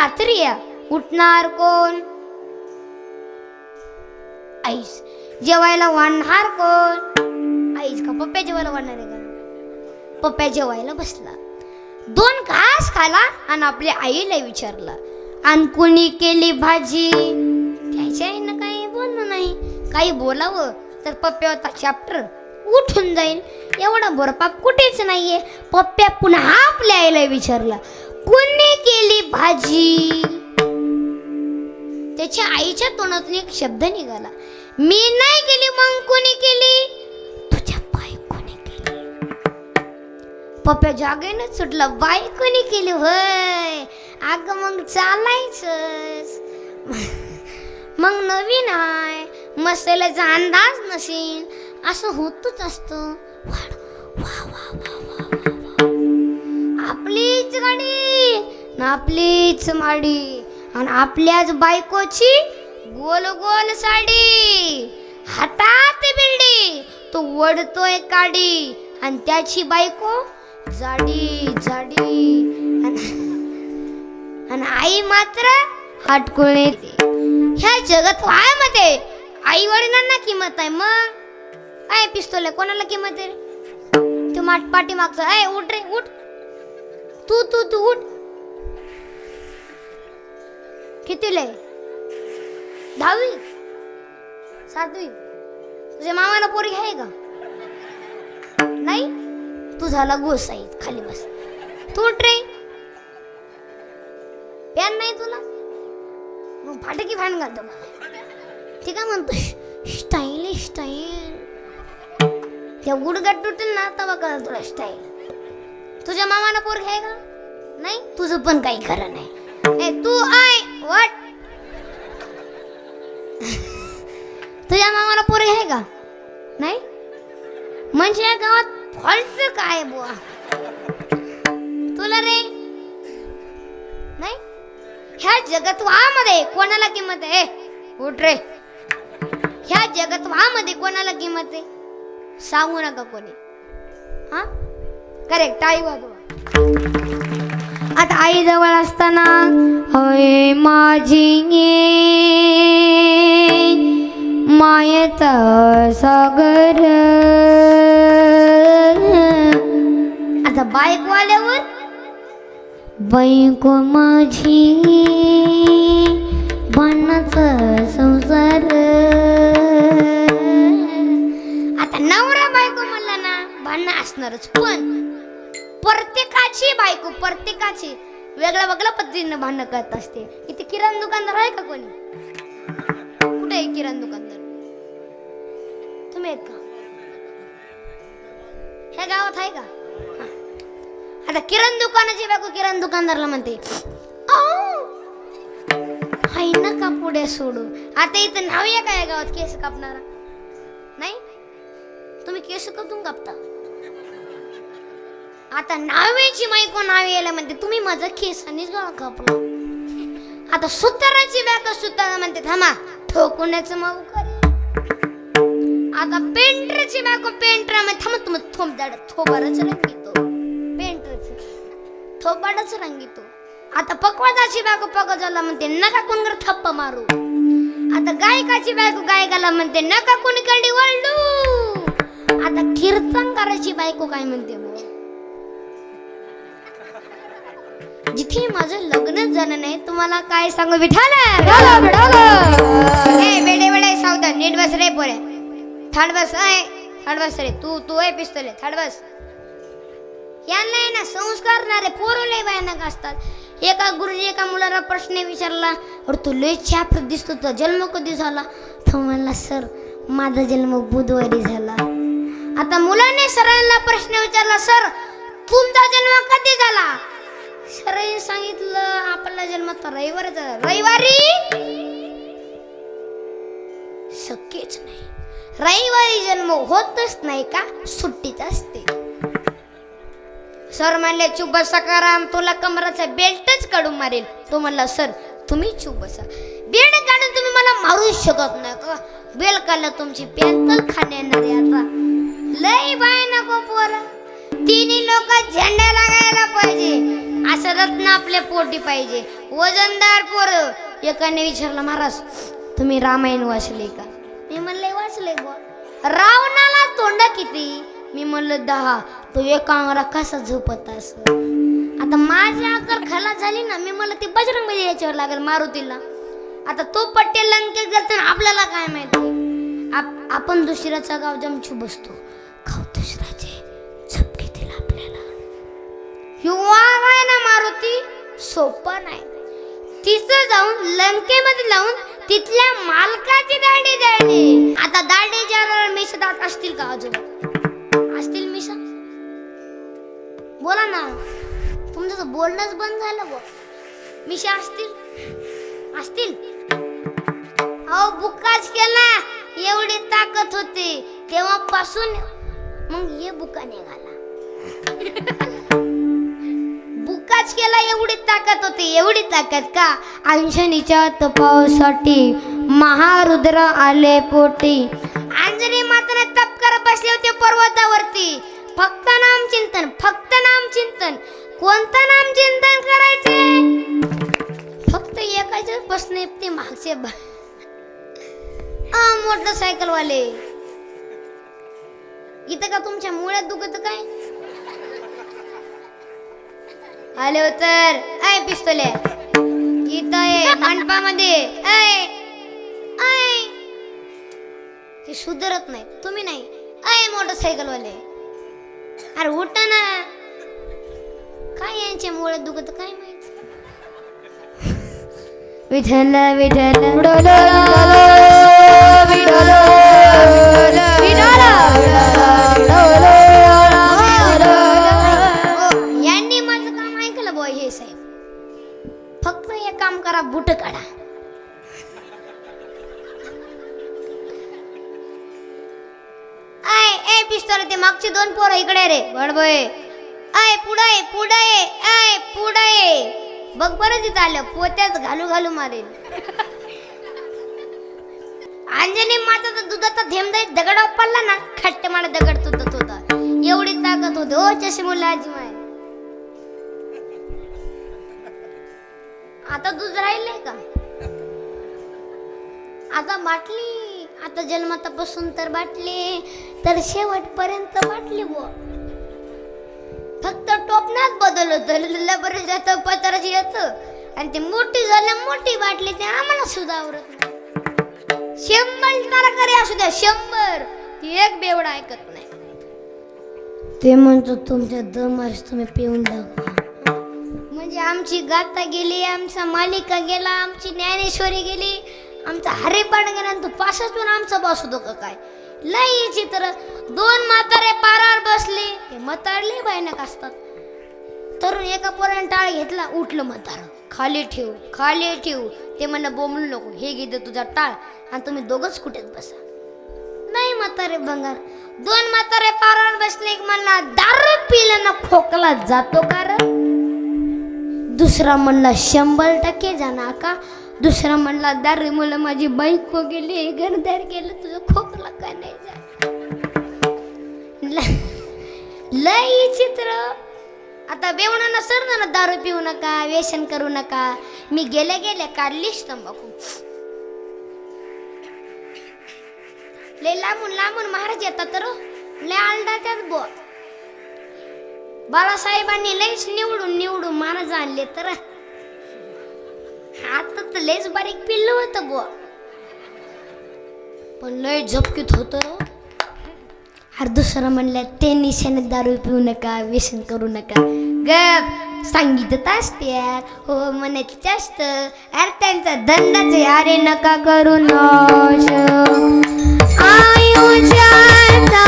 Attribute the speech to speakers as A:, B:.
A: रात्री या उठणार कोण? आईस जेवायला वाढणार कोण? आईस का पप्प्या जेवायला वाढणार आहे का पप्प्या जेवायला बसला. दोन घास खाला आणि आपल्या आईला विचारला आणि कुणी केली भाजी? त्याच्या आईनं काही बोललं नाही. काही बोलावं तर पप्प्या होता चॅप्टर उठून जाईल. एवढा बोरपाप कुठेच नाहीये. पप्प्या पुन्हा आपल्या आईला विचारला कुणी केली भाजी. त्याच्या आईच्या तोंडातून एक शब्द निघाला. मी नाही केली मग कोणी केली? तुझ्या बायकोने केली? पप्प्या जागेनं सुटला बायकोने केली होय? अग मग चालायचंच मग नवीन आहे मसाल्याचा अंदाज नसेल असं होतच असतं. आपलीच गाडी न आपलीच माडी आणि आपल्याच बायकोची गोल गोल साडी. हातात बिल्डी तो वडतोय काडी आणि त्याची बायको जाडी जाडी आणि आई मात्र हटकुळे ह्या जगत मध्ये आई वडिलांना किंमत आहे मग? आहे पिस्तोल आहे कोणाला किंमत आहे? रे तू माट पाठी मागचा आहे उठ रे उठ. तू तू तू दहावी सातवी तुझ्या मामाला पोरी आहे का? नाही? तू झाला गोसाईत खाली बस. तू उठ रे. नाही तुला? मग फाटकी फॅन घालतो ठीक आहे म्हणतो. स्टाईल स्टाईल त्या गुडघाट तुटेल ना तवा कळलं तुला स्टाईल तुझ्या मामाला पोर आहे का? नाही? तुझं पण काही खरं नाही. तू आय! वट तुझ्या मामाला पोरी आहे का? नाही? म्हणजे या गावात फॉल्ट काय बुवा? तुला रे? नाही? ह्या जगत्वामध्ये कोणाला किंमत आहे? उठ रे. ह्या जगत्वामध्ये कोणाला किंमत आहे? सांगू नका कोणी. हा? करेक्ट आई वाजवा. आता आई जवळ असताना होय माझी मायत सागर आता बाईक वाल्यावर बाईक माझी भांडणाचा संसार. आता नवरा बायको म्हणला ना भांडणं असणारच पण प्रत्येकाची बायको प्रत्येकाची वेगळ्या वेगळ्या पद्धतीनं भांडणं करत असते. इथे किराणा दुकानदार आहे का कोणी? कुठे आहे किराणा दुकानदार? तुम्ही आहेत का? ह्या गावात आहे का? आता किराणा दुकानाची बायको किराणा दुकानदारला म्हणते हाय ना का पुढे सोडू आता इथं नाव आहे का या गावात? केस कापणारा? नाही? तुम्ही केस कापून कापता? आता नावेची मायको नावे यायला म्हणते? तुम्ही माझा केसानीच गळा कापला. आता सुताराची बॅग सुतारा म्हणते थांबा ठोकूनच माऊ करे आता पेंटरची बायको पेंटरमध्ये थांबा तुम्ही थोप दाड थोबारच रंगीतो पेंटरच. थोबाडच रंगीतो आता पकवाजाची बायको पकवाजाला म्हणते नका कोण थप्पा मारू. आता गायकाची बायको गायकाला म्हणते नका कोणी कडे वळडू आता कीर्तनकाराची बायको काय म्हणते जिथे माझं लग्न झालं नाही. तुम्हाला काय सांगू विठाल ए बेडे बेडे सावधान. नीट बस रे पोरे. थाड बस आहे थाड बस रे. तू तू आहे पिस्तोले थाड बस. यांना आहे ना संस्कारणारे पोरं लय भयानक असतात. एका गुरुजी एका मुलाला प्रश्न विचारला अरे तू लय छाप दिसतो तुझा जन्म कधी झाला? तो म्हणला सर माझा जन्म बुधवारी झाला. आता मुलाने सरांना प्रश्न विचारला सर तुमचा जन्म कधी झाला? सरांनी सांगितलं आपला जन्म तर रविवारी रविवारी? शक्यच नाही. रविवारी जन्म होतच नाही का? सुट्टीच असते. सर म्हणले चुप बसा कराम तुला कमराचा बेल्टच काढून मारेल. तो म्हणला सर तुम्ही चुप बसा. बेल्ट काढून तुम्ही मला मारू शकत नाही का? बेल काढलं तुमची पेंतल खाणे येणार आता. लय बाय नको पोर. तिन्ही लोक झेंडा लागायला पाहिजे. असं रत्न आपल्या पोटी पाहिजे. वजनदार पोर. एकाने विचारलं महाराज तुम्ही रामायण वाचले का? मी म्हणले वाचले बुवा रावणाला तोंड किती? मी म्हणलं दहा. तो एका अंगरा कसा झोपत अस? आता माझी अक्कल खला झाली ना मी म्हणलं ती बजरंगमध्ये याच्यावर लागेल मारुतीला. आता तो पट्टे लंके करताना आपल्याला काय माहिती? आप- आपण दुसऱ्याचा गाव जमछू बसतो. गाव दुसऱ्याचे झपके दिला आपल्याला. युवा आहे सोपा नाही. तिथं जाऊन लंकेमध्ये लावून तिथल्या मालकाची दाढी जाळली आता दाढी जाणार मिशा दात असतील का अजून? असतील मिशा? बोला ना. तुमचं बोलणंच बंद झालं बघ. मिशा असतील? असतील? अहो बुक्काच केला. एवढी ताकद होती. तेव्हापासून मग हे बुका निघाला. बुकाच केला एवढी ताकद होती एवढी ताकद का? अंजनीच्या तपासाठी महारुद्र आले पोटी. अंजनी माताने तप करत बसले होते पर्वतावरती. फक्त नाम चिंतन फक्त नाम चिंतन. कोणतं नाम चिंतन करायचे? फक्त एकाच बसणे ते मागचे मोटरसायकल वाले इथं का तुमच्या मुळ्यात दुखत काय? आले हो तर. आय पिस्तोले. इथं आहे मंडपामध्ये. आय आय ते सुधरत नाही. तुम्ही नाही. आय मोटरसायकल वाले अरे उठा ना. काय यांच्या मुळे दुखत काय माहीत? विठल विठल विठल विठल आय ते मागचे दोन पोरं इकडे रे. बडबोय आय पुढे पुढे आय पुढे बघ बरं तिथं आलं पोत्यात घालू घालू मारेल. अंजनी माताचा दुधाचा थेंब दगडा पडला ना खट्ट मला दगड तुटत होता. एवढी ताकद होती हो, ओ चष्मुला आजी माय. आता दूध राहिले का? आता बाटली आता जन्मातापासून तर बाटली तर शेवटपर्यंत बाटली बुवा. फक्त टोपणात बदल होतं. बरं जातं पत्राची येतं आणि ती मोठी झाल्या मोठी बाटली ते आम्हाला सुद्धा आवडत नाही. शंभर तरकारी असू द्या शंभर. ती एक बेवडा ऐकत नाही. ते म्हणतो तुमच्या दम तुम्ही पिऊन दाखवा म्हणजे आमची गाथा गेली आमचा मालिका गेला आमची ज्ञानेश्वरी गेली आमचा हरे गेला तू पाशातून आमचा बसू होतो का काय? लई चित्र दोन म्हातारे पारावर बसले. हे म्हातारले भयानक असतात. तरुण एका पोराने टाळ घेतला उठलं म्हातार. खाली ठेव खाली ठेव. ते म्हणलं बोंबलू नको हे घे तुझा टाळ आणि तुम्ही दोघंच कुठेच बसा. नाही म्हातारे भंगार. दोन म्हातारे पारावर बसले एक म्हणला दारू पिल्यानं खोकला जातो कारण दुसरा म्हणला शंभर टक्के जाणार का? दुसरा म्हणला दारू मुलं माझी बाईक खो गेली घरदार गेलं तुझं खोकला का नाही जा ल- चित्र आता बेवणाना सर ना दारू पिऊ नका व्यसन करू नका. मी गेले गेले काढलीच तंबाखू. लय लांबून लांबून महाराज येतात तर लय आलडा त्यात बो. बाळासाहेबांनी लयच निवडून निवडून महाराज आणले तर. आता तर लयच बारीक पिल्ल होत बुवा. पण लय झपकीत होत हर हो. दुसरं म्हणलं ते निशाने दारू पिऊ नका व्यसन करू नका. गप सांगितत असते यार. हो म्हणायची जास्त. अरे त्यांचा धंदाच आहे अरे नका करू नाश. आयुष्याचा